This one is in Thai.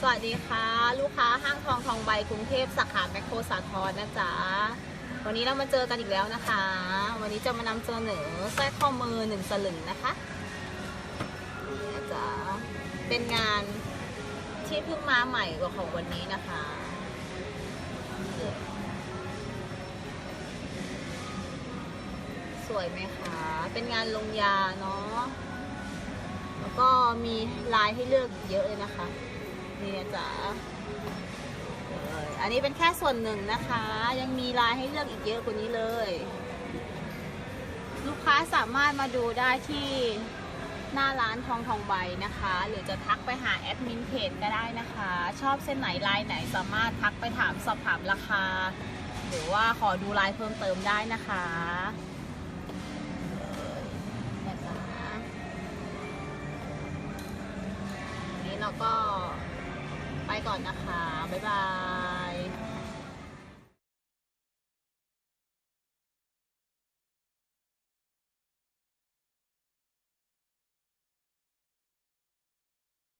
สวัสดีค่ะ ลูกค้าห้างทองทองใบกรุงเทพสาขาแมคโครสาทรนะจ๊ะวันนี้เรามาเจอกันอีกแล้วนะคะ วันนี้จะมานำเสนอสร้อยข้อมือหนึ่งสลึงนะคะนี่นะจ๊ะเป็นงานที่เพิ่งมาใหม่กว่าของวันนี้นะคะสวยไหมคะ เป็นงานลงยาเนาะ แล้วก็มีลายให้เลือกเยอะเลยนะคะ นี่นะจ๊ะอันนี้เป็นแค่ส่วนหนึ่งนะคะ ยังมีลายให้เลือกอีกเยอะกว่านี้เลย ลูกค้าสามารถมาดูได้ที่หน้าร้านทองทองใบนะคะ หรือจะทักไปหาแอดมินเพจก็ได้นะคะ ชอบเส้นไหนลายไหนสามารถทักไปถามสอบถามราคา หรือว่าขอดูลายเพิ่มเติมได้นะคะเนี่ยจ้ะวันนี้เราก็ ก่อนนะคะ บ๊ายบาย